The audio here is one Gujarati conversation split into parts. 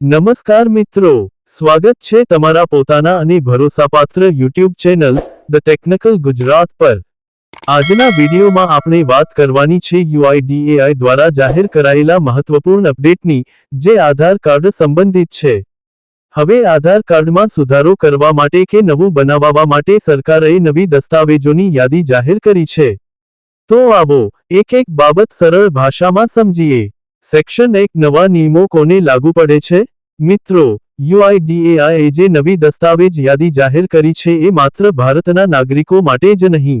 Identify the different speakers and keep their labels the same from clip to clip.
Speaker 1: નમસ્કાર મિત્રો, સ્વાગત છે તમારા પોતાના અને ભરોસાપાત્ર YouTube channel the technical Gujarat પર. આજના વિડીયોમાં આપણે વાત કરવાની છે યુઆઈડીએઆઈ દ્વારા જાહેર કરાયેલા મહત્વપૂર્ણ અપડેટની, જે આધાર કાર્ડ સંબંધિત છે. હવે આધાર કાર્ડમાં સુધારો કરવા માટે કે નવું બનાવવા માટે સરકારે નવી દસ્તાવેજોની યાદી જાહેર કરી છે. તો આવો, એક એક બાબત સરળ ભાષામાં સમજીએ. સેક્શન એક, નવા નિયમો કોને લાગુ પડે છે? મિત્રો યુઆઈડીએઆઈએ જે નવી દસ્તાવેજ યાદી જાહેર કરી છે એ માત્ર ભારતના નાગરિકો માટે જ નહીં.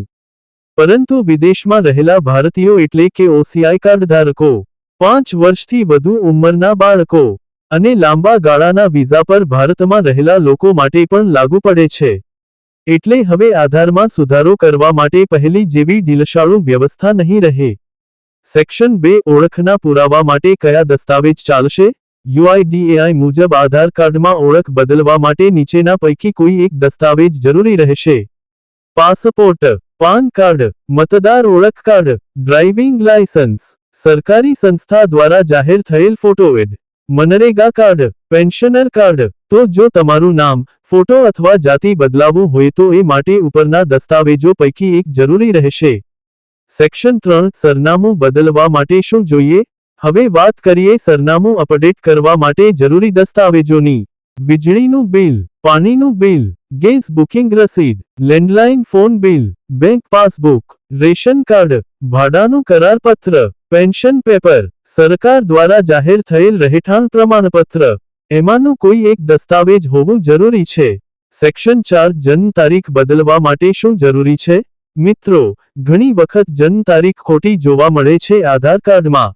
Speaker 1: પરંતુ વિદેશમાં રહેલા ભારતીયો એટલે કે ઓસીઆઈ કાર્ડ ધારકો પાંચ વર્ષથી વધુ ઉંમરના બાળકો અને લાંબા ગાળાના વિઝા પર ભારતમાં રહેલા લોકો માટે પણ લાગુ પડે છે. એટલે હવે આધારમાં સુધારો કરવા માટે પહેલી જેવી ઢીલશાળુ વ્યવસ્થા નહીં રહે. સેક્શન બે ઓળખના પુરાવા માટે કયા દસ્તાવેજ ચાલશે? યુઆઈડીએઆઈ મુજબ આધાર કાર્ડમાં ઓળખ બદલવા માટે નીચેના પૈકી કોઈ એક દસ્તાવેજ જરૂરી રહેશે? પાસપોર્ટ, પાન કાર્ડ, મતદાર ઓળખ કાર્ડ, ડ્રાઇવિંગ લાયસન્સ સરકારી સંસ્થા દ્વારા જાહેર થયેલ photo ID MNREGA card, pensioner card. તો જો તમારું નામ, ફોટો અથવા જાતિ બદલાવવું હોય તો એ માટે ઉપરના દસ્તાવેજો પૈકી એક જરૂરી રહેશે. સેક્શન ત્રણ, સરનામું બદલવા માટે શું જોઈએ? હવે વાત કરીએ સરનામું અપડેટ કરવા માટે જરૂરી દસ્તાવેજોની. વીજળીનું બિલ, પાણીનું બિલ, ગેસ બુકિંગ રસીદ, landline phone bill, bank passbook, ration card, ભાડાનું કરારપત્ર, પેન્શન પેપર, સરકાર દ્વારા જાહેર થયેલ રહેઠાણ પ્રમાણપત્ર. એમાંનું કોઈ એક દસ્તાવેજ હોવું જરૂરી છે. સેક્શન ચાર, જન્મ તારીખ બદલવા માટે શું જરૂરી છે? મિત્રો, ઘણી વખત જન્મ તારીખ ખોટી જોવા મળે છે આધાર કાર્ડમાં.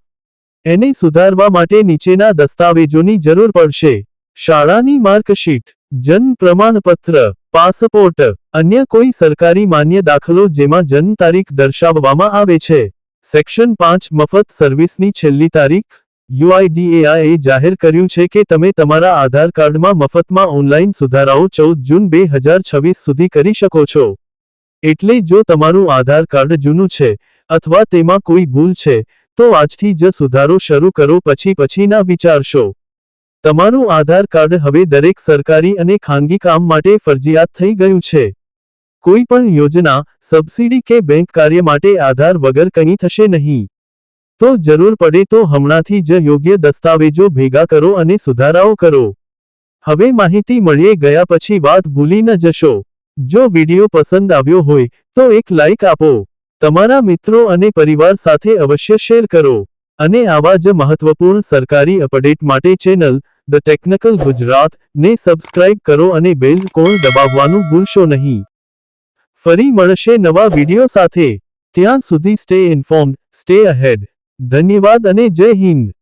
Speaker 1: એને સુધારવા માટે નીચેના દસ્તાવેજોની જરૂર પડશે. શાળાની માર્કશીટ, જન્મ પ્રમાણપત્ર, પાસપોર્ટ, અન્ય કોઈ સરકારી માન્ય દાખલો જેમાં જન્મ તારીખ દર્શાવવામાં આવે છે. સેક્શન પાંચ મફત સર્વિસની છેલ્લી તારીખ, યુઆઈડીએઆઈએ જાહેર કર્યું છે કે તમે તમારા આધાર કાર્ડમાં મફતમાં ઓનલાઈન સુધારાઓ ચૌદ જૂન બે હજાર છવ્વીસ સુધી કરી શકો છો. એટલે જો તમારું આધાર કાર્ડ જૂનું છે અથવા તેમાં કોઈ ભૂલ છે, તો આજથી જ સુધારો શરૂ કરો પછી પછી ના વિચારશો. તમારું આધાર કાર્ડ હવે દરેક સરકારી અને ખાનગી કામ માટે ફરજિયાત થઈ ગયું છે. કોઈ પણ યોજના, સબસિડી કે બેંક કાર્ય માટે આધાર વગર કંઈ થશે નહીં. તો જરૂર પડે તો હમણાંથી જ યોગ્ય દસ્તાવેજો ભેગા કરો અને સુધારાઓ કરો. હવે માહિતી મળીએ, ગયા પછી વાત ભૂલી ન જશો. જો વિડિયો પસંદ આવ્યો હોય, તો એક લાઇક આપો. તમારા મિત્રો અને પરિવાર સાથે અવશ્ય શેર કરો. અને આવા જ મહત્વપૂર્ણ સરકારી અપડેટ માટે ચેનલ ધ ટેકનિકલ ગુજરાત ને સબસ્ક્રાઇબ કરો અને બેલ કોણ દબાવવાનું ભૂલશો નહીં. ફરી મળશે નવા વીડિયો સાથે. ત્યાં સુધી સ્ટે ઇન્ફોર્મ સ્ટે અહેડ ધન્યવાદ અને જય હિન્દ.